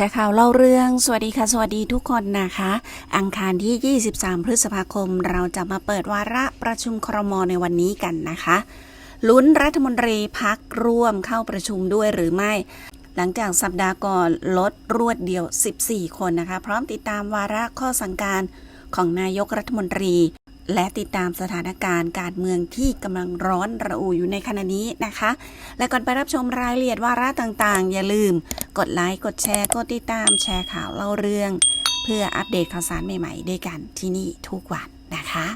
ชร์ข่าวเล่าเรื่อง สวัสดีค่ะ สวัสดีทุกคนนะคะ อังคารที่ 23 พฤษภาคม เราจะมาเปิดวาระประชุมครมในวันนี้กันนะคะลุ้นรัฐมนตรีพักร่วมเข้าประชุมด้วยหรือไม่ หลังจากสัปดาห์ก่อนลดรวดเดียว 14 คนนะคะ พร้อมติดตามวาระข้อสั่งการของนายกรัฐมนตรี และติดตามสถานการณ์การเมืองที่กำลังร้อนระอุอยู่ในขณะนี้นะคะ และก่อนไปรับชมรายละเอียดวาระต่างๆ อย่าลืม กดไลค์ กดแชร์ กดติดตามแชร์ข่าวเล่าเรื่อง เพื่ออัปเดตข่าวสารใหม่ๆ ด้วยกันที่นี่ทุกวันนะคะ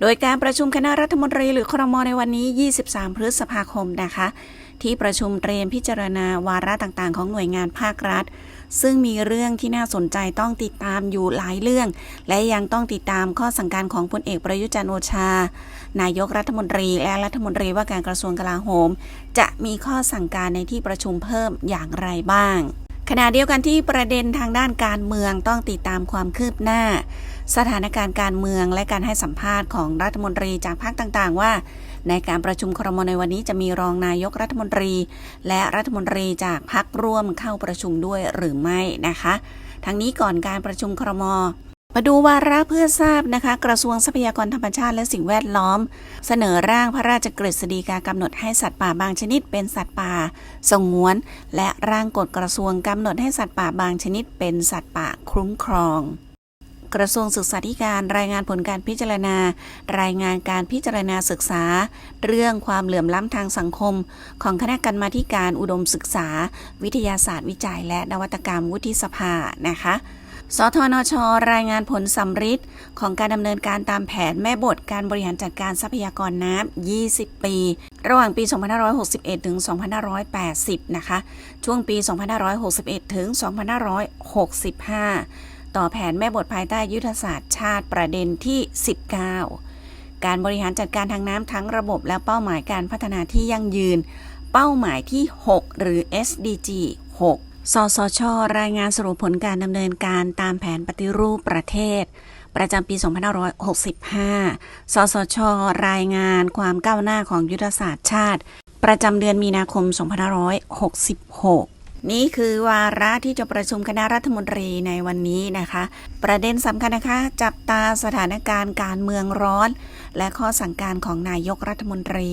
โดยการประชุมคณะรัฐมนตรีหรือครมในวันนี้ 23 พฤษภาคมนะคะ ที่ประชุมเตรียมพิจารณาวาระต่างๆ ของหน่วยงานภาครัฐ ซึ่งมีเรื่องที่น่าสนใจต้องติดตามอยู่หลายเรื่อง และยังต้องติดตามข้อสั่งการของพลเอกประยุจันโอชา นายกรัฐมนตรีและรัฐมนตรีว่าการกระทรวงกลาโหม จะมีข้อสั่งการในที่ประชุมเพิ่มอย่างไรบ้าง ขณะเดียวกันที่ประเด็นทางด้านการเมืองต้องติดตามความคืบหน้า สถานการณ์การเมืองและการให้สัมภาษณ์ของรัฐมนตรีจากภาคต่างๆ ว่า ในการประชุมครมในวันนี้จะมีรองนายกรัฐมนตรี และรัฐมนตรีจากพักร่วมเข้าประชุมด้วยหรือไม่นะคะ ทั้งนี้ก่อนการประชุมครม มาดูวาระเพื่อทราบนะคะ กระทรวงทรัพยากรธรรมชาติและสิ่งแวดล้อม เสนอร่างพระราชกฤษฎีกากำหนดให้สัตว์ป่าบางชนิดเป็นสัตว์ป่าสงวน และร่างกฎกระทรวงกำหนดให้สัตว์ป่าบางชนิดเป็นสัตว์ป่าคุ้มครอง กระทรวงศึกษาธิการรายงานผลการพิจารณา รายงานการพิจารณาศึกษา เรื่องความเหลื่อมล้ำทางสังคม ของคณะกรรมาการอุดมศึกษา วิทยาศาสตร์วิจัย และนวัตกรรมวุฒิสภานะคะ สทนช รายงานผลสำริดของการดำเนินการตามแผนแม่บทการบริหารจัดการทรัพยากรน้ำ 20 ปี ระหว่างปี 2561 ถึง 2580 นะคะ ช่วงปี 2561 ถึง 2565 ต่อแผนแม่บทภายใต้ยุทธศาสตร์ชาติประเด็นที่ 19 การบริหารจัดการทางน้ำทั้งระบบและเป้าหมายการพัฒนาที่ยั่งยืน เป้าหมายที่ 6 หรือ SDG 6 สสช รายงานสรุปผลการดำเนินการตามแผนปฏิรูปประเทศ ประจำปี 2565 สสช รายงานความก้าวหน้าของยุทธศาสตร์ชาติ ประจำเดือนมีนาคม 2566 นี่คือวาระที่จะประชุมคณะรัฐมนตรีในวันนี้นะคะ ประเด็นสำคัญนะคะ จับตาสถานการณ์การเมืองร้อน และข้อสั่งการของนายกรัฐมนตรี